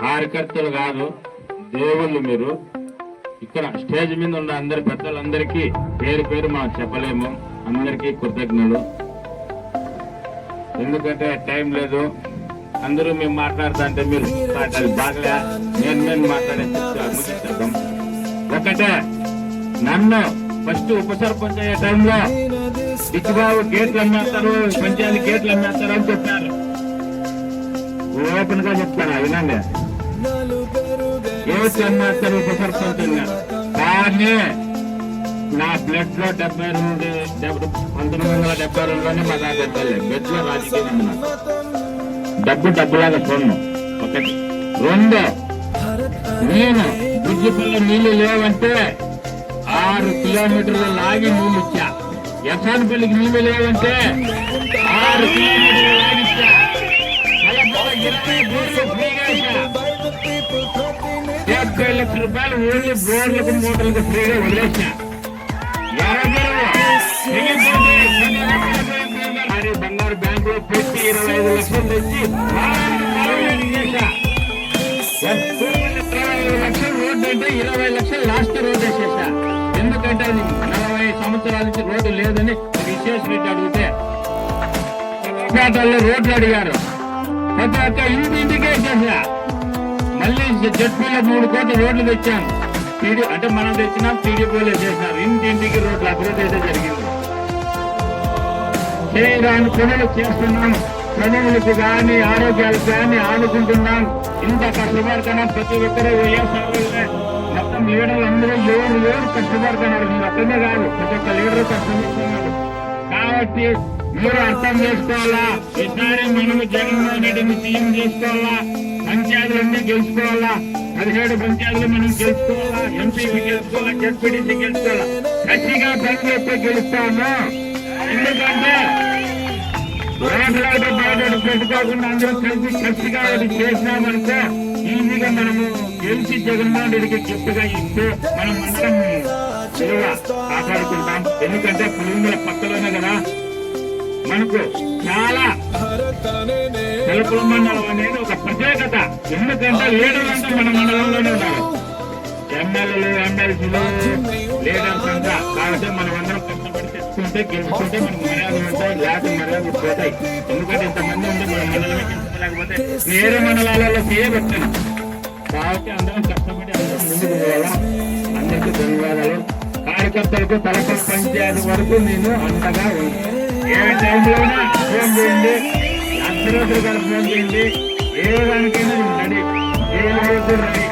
కార్యకర్తలు కాదు దేవుళ్ళు మీరు. ఇక్కడ స్టేజ్ మీద ఉన్న అందరి పెద్దలందరికీ పేరు పేరు మనం చెప్పలేము. అందరికీ కృతజ్ఞులు. ఎందుకంటే టైం లేదు. అందరూ మేము మాట్లాడుతుంటే మీరు మాట్లాడి బాగా నేను నేను మాట్లాడే ముగిస్తాం ఒకటే నన్ను ఫస్ట్ ఉప సర్పంచ్ అయ్యే టైంలో బిక్కుబాబు గేట్లు అమ్మేస్తారు పంచాయతీ గేట్లు అమ్మేస్తారు అని చెప్పారు. ఓపెన్గా చెప్తారా వినండి. ఏ చెన్నారు ఉప కానీ నా బ్లడ్లో డెబ్బై రెండు డెబ్బై పంతొమ్మిది వందల డెబ్బై రెండులోనే మా తాత ఎత్తాలి బ్లడ్లో రాజకీయం డబ్బు డబ్బులాగా చూడను ఒకటి. రెండు. నేను బుజ్జిపల్లి నీళ్ళు లేవంటే ఆరు కిలోమీటర్లు లాగి నీళ్ళు ఇచ్చా. ఎస్ఆర్ ఎఫ్ఆన్పల్లికి నీళ్ళు లేవంటే ఆరు కిలోమీటర్లు లాగిచ్చా లక్ష రూపాయలు ఓన్లీ బోర్లకు మూటలకు ఫ్రీగా వదిలేసా. మరి బంగారు బ్యాంకు లో పెట్టి ఇరవై ఐదు లక్షలు తెచ్చి ఇరవై ఐదు లక్షలు రోడ్డు అంటే ఇరవై లక్షలు లాస్ట్ రోడ్ వేసేసా. ఎందుకంటే అది నలభై సంవత్సరాల నుంచి రోడ్డు లేదని విశేష్ రెడ్డి అడిగితే? రోడ్లు అడిగారు. ప్రతి ఒక్క ఇంటి ఇంటికి వేసేసా. మళ్ళీ జడ్పీలో మూడు కోట్ల రోడ్లు తెచ్చాను. టీడీ అంటే మనం తెచ్చినా టీడీపీలో చేసినారు. ఇంటింటికి రోడ్లు అభివృద్ధి అయితే జరిగింది. చేయడానికి పనులు చేస్తున్నాం. ప్రజలకు కానీ ఆరోగ్యాలకు కానీ ఆడుకుంటున్నాం ఇంత కష్టపడుతున్నాం ప్రతి ఒక్కరూ వైఎస్ఆర్ మొత్తం లీడర్లు అందరూ ఎవరు ఎవరు కష్టపడుతున్నారు. మీరు ఒక్కనే కాదు. ప్రతి ఒక్క లీడర్ కష్టపడుతున్నారు. కాబట్టి మీరు అర్థం చేసుకోవాలా? ఈసారి మనము జగన్మోహన్ రెడ్డిని సీఎం చేసుకోవాలా? పంచాయతీలన్నీ గెలుచుకోవాలా? పదిహేడు పంచాయతీలు మనం గెలుచుకోవాలా? ఎంపీకి గెలుచుకోవాలా? జడ్పీటీసీ గెలుచుకోవాలా? గట్టిగా పనిచేస్తే గెలుస్తాము. ఎందుకంటే రోడ్లలో బయట పెట్టుకోకుండా అందరూ కలిసి గట్టిగా అది చేసినామంటే ఈజీగా మనము గెలిచి జగన్మోహన్ రెడ్డికి గిఫ్ట్ ఇస్తే మనం అందరం విలువ కాపాడుకుంటాం ఎందుకంటే పులింగుల పక్కలోనే కదా. మనకు చాలా తెలుపుల మండలం అనేది ఒక ప్రత్యేకత. ఎందుకంటే లీడర్ అంటే మన మండలంలోనే ఉన్నారు. ఎమ్మెల్యేలు ఎమ్మెల్సీలు లీడర్స్ అంతా కాబట్టి మనం అందరం కష్టపడి తెచ్చుకుంటే గెలుచుకుంటే మనకు మర్యాదలు ఉంటాయి లేకపోతే మర్యాదలు పోతాయి. ఎందుకంటే ఇంతమంది ఉంటే మన మండలమే గెలుచుకోలేకపోతే వేరే మండలాలలో చేయబెట్టాను కాబట్టి అందరం కష్టపడి అందరం ముందుకు పోవాలా? అందరికీ ధన్యవాదాలు. కార్యకర్తలకు తలపల్లి పంచాయతీ వరకు నేను అంతగా ఏ టైంలోనా ఫోన్ చేయండి అర్ధరాత్రి గారు ఫోన్ చేయండి ఏ దానికైనా రెడీ ఏ రెడీ